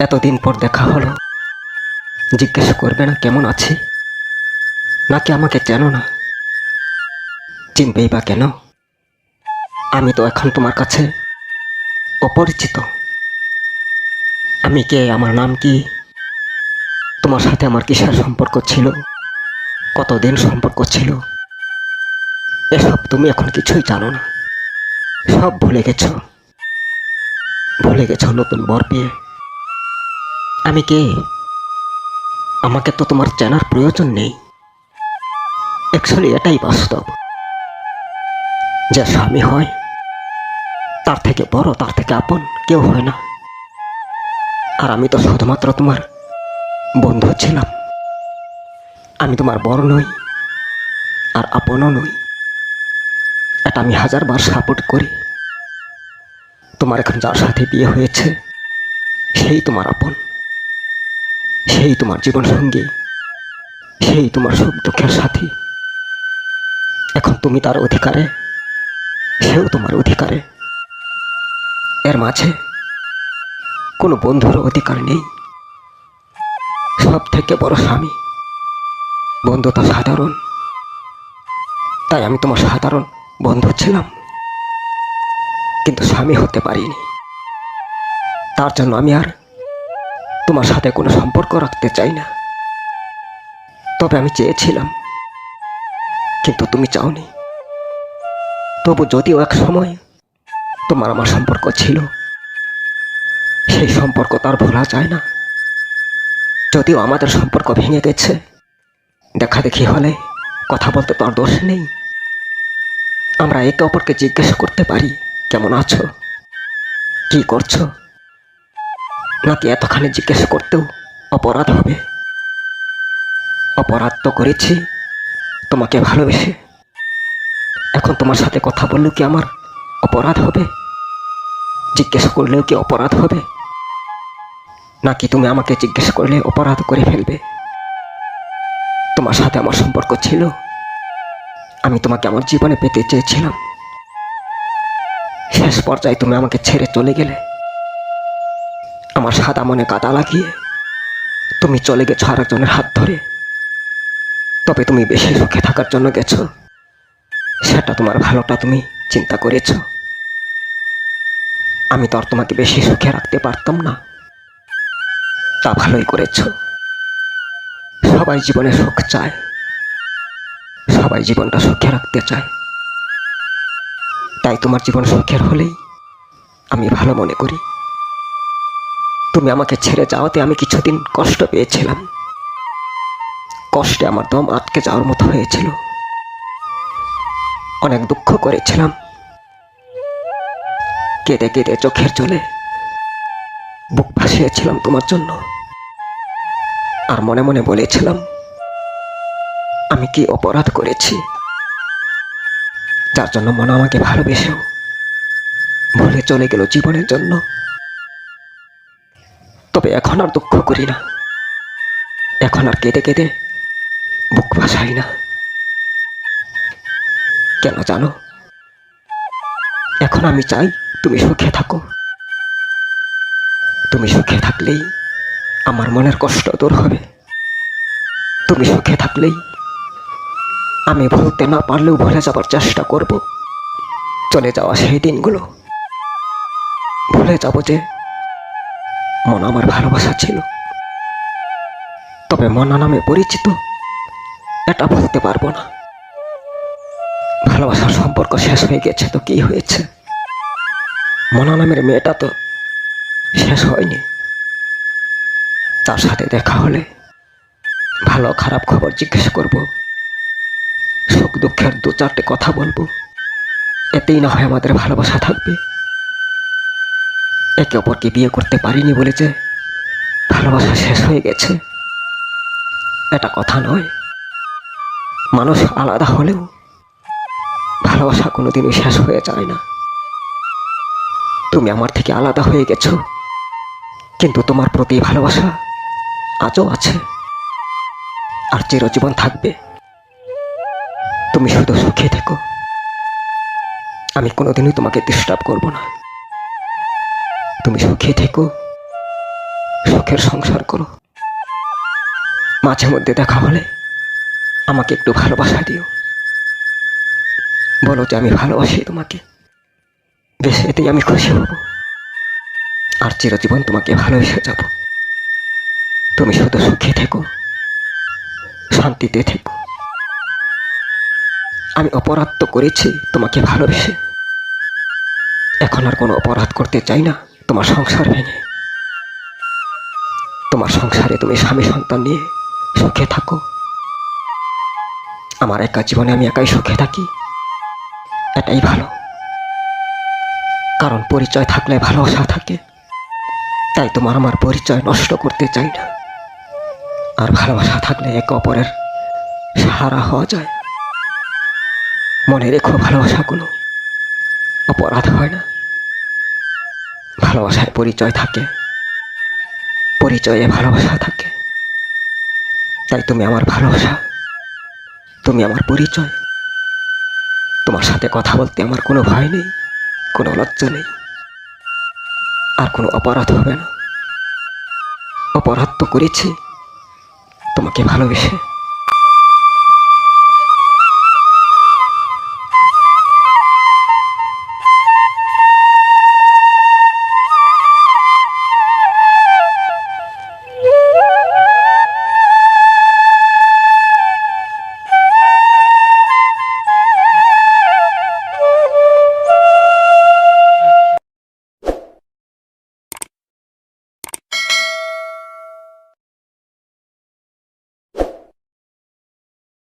এতদিন পর দেখা হলো। জিজ্ঞেস করবে না কেমন আছি? নাকি আমাকে চেনো না? চিনবেই বা কেন? আমি তো এখন তোমার কাছে অপরিচিত। আমি কে? আমার নাম কি? তোমার সাথে আমার কিসের সম্পর্ক ছিল? কতদিন সম্পর্ক ছিল? এসব তুমি এখন কিছুই জানো না। সব ভুলে গেছো। ভুলে গেছো নতুন বর পেয়ে। আমি কে? আমাকে তো তোমার চেনার প্রয়োজন নেই। অ্যাকচুয়ালি এটাই বাস্তব। যে স্বামী হয়, তার থেকে বড়, তার থেকে আপন কেউ হয় না। আর আমি তো শুধুমাত্র তোমার বন্ধু ছিলাম। আমি তোমার বড় নই, আর আপনও নই। এটা আমি হাজারবার সাপোর্ট করি। তোমার এখন যার সাথে বিয়ে হয়েছে, সেই তোমার আপন। সেই তোমার জীবন সঙ্গী, সেই তোমার সুখ দুঃখের সাথী। এখন তুমি তার অধিকারে, সেও তোমার অধিকারে। এর মাঝে কোনো বন্ধুর অধিকার নেই। সব থেকে বড় স্বামী, বন্ধু তো সাধারণ। তাই আমি তোমার সাধারণ বন্ধু ছিলাম, কিন্তু স্বামী হতে পারিনি। তার জন্য আমি আর তোমার সাথে কোনো সম্পর্ক রাখতে চাই না। তবে আমি চেয়েছিলাম, কিন্তু তুমি চাওনি। তবু যদিও এক সময় তোমার আমার সম্পর্ক ছিল, সেই সম্পর্ক তার ভোলা যায় না। যদিও আমাদের সম্পর্ক ভেঙে গেছে, দেখা দেখি হলে কথা বলতে তো আর দোষ নেই। আমরা একে অপরকে জিজ্ঞেস করতে পারি, কেমন আছো? কি করছ? নাকি এতখানি জিজ্ঞেস করতেও অপরাধ হবে। অপরাধ তো করেছি, তোমাকে ভালোবেসে। এখন তোমার সাথে কথা বললেও কি আমার অপরাধ হবে? জিজ্ঞেস করলেও কি অপরাধ হবে? নাকি তুমি আমাকে জিজ্ঞেস করলে অপরাধ করে ফেলবে? তোমার সাথে আমার সম্পর্ক ছিল। আমি তোমাকে আমার জীবনে পেতে চেয়েছিলাম। শেষ পর্যায়ে তুমি আমাকে ছেড়ে চলে গেলে। আমার সাদা মনে কাদা লাগিয়ে তুমি চলে গেছো আরেকজনের হাত ধরে। তবে তুমি বেশি সুখে থাকার জন্য গেছো। সেটা তোমার ভালোটা তুমি চিন্তা করেছ। আমি তো আর তোমাকে বেশি সুখে রাখতে পারতাম না। তা ভালোই করেছ। সবাই জীবনে সুখ চায়। সবাই জীবনটা সুখে রাখতে চায়। তাই তোমার জীবন সুখের হলেই আমি ভালো মনে করি। তুমি আমাকে ছেড়ে যাওয়াতে আমি কিছুদিন কষ্ট পেয়েছিলাম। কষ্টে আমার দম আটকে যাওয়ার মতো হয়েছিল। অনেক দুঃখ করেছিলাম। কেঁদে কেঁদে চোখের জলে বুক ভাসিয়েছিলাম তোমার জন্য। আর মনে মনে বলেছিলাম, আমি কি অপরাধ করেছি? যার জন্য মনে আমাকে ভালোবেসেও ভুলে চলে গেল জীবনের জন্য। তবে এখন আর দুঃখ করি না। এখন আর কেঁদে কেঁদে বুক ভাসাই না। কেন জানো? এখন আমি চাই তুমি সুখে থাকো। তুমি সুখে থাকলেই আমার মনের কষ্ট দূর হবে। তুমি সুখে থাকলেই আমি ভুলতে না পারলেও ভুলে যাবার চেষ্টা করব। চলে যাওয়া সেই দিনগুলো। ভুলে যাব যে মন আমার ভালোবাসা ছিল। তবে মনা নামে পরিচিত, এটা বলতে পারব না। ভালোবাসার সম্পর্ক শেষ হয়ে গেছে তো কি হয়েছে? মনা নামের মেয়েটা তো শেষ হয়নি। তার সাথে দেখা হলে ভালো খারাপ খবর জিজ্ঞেস করব। সুখ দুঃখের দু চারটে কথা বলব। এতেই না হয় আমাদের ভালোবাসা থাকবে। একে অপরকে বিয়ে করতে পারিনি বলে যে ভালোবাসা শেষ হয়ে গেছে। এটা কথা নয়। মানুষ আলাদা হলেও ভালোবাসা কোনোদিনই শেষ হয়ে যায় না। তুমি আমার থেকে আলাদা হয়ে গেছো। কিন্তু তোমার প্রতি ভালোবাসা আজও আছে। আর চিরজীবন থাকবে। তুমি শুধু সুখে থেকো। আমি কোনোদিনই তোমাকে ডিস্টার্ব করব না। তুমি সুখে থেকো। সুখের সংসার করো। মাঝে মধ্যে দেখা হলে আমাকে একটু ভালোবাসা দিও। বলো যে আমি ভালোবাসি তোমাকে। বেশ, এতেই আমি খুশি হব। আর চিরজীবন তোমাকে ভালোবেসে যাব। তুমি শুধু সুখে থেকো, শান্তিতে থেকো। আমি অপরাধ তো করেছি তোমাকে ভালোবেসে। এখন আর কোনো অপরাধ করতে চাই না। তোমার সংসার ভেঙে। তোমার সংসারে তুমি স্বামী সন্তান নিয়ে সুখে থাকো। আমার একা জীবনে আমি একাই সুখে থাকি। এটাই ভালো। কারণ পরিচয় থাকলে ভালোবাসা থাকে। তাই তোমার আমার পরিচয় নষ্ট করতে চাই না। আর ভালোবাসা থাকলে একে অপরের সাহারা হওয়া যায়। মনে রেখো ভালোবাসা কোনো অপরাধ হয় না। ভালোবাসায় পরিচয় থাকে। পরিচয়ে ভালোবাসা থাকে। তাই তুমি আমার ভালোবাসা, তুমি আমার পরিচয়। তোমার সাথে কথা বলতে আমার কোনো ভয় নেই, কোনো লজ্জা নেই। আর কোনো অপরাধ হবে না। অপরাধ তো করেছি, তোমাকে ভালোবেসে।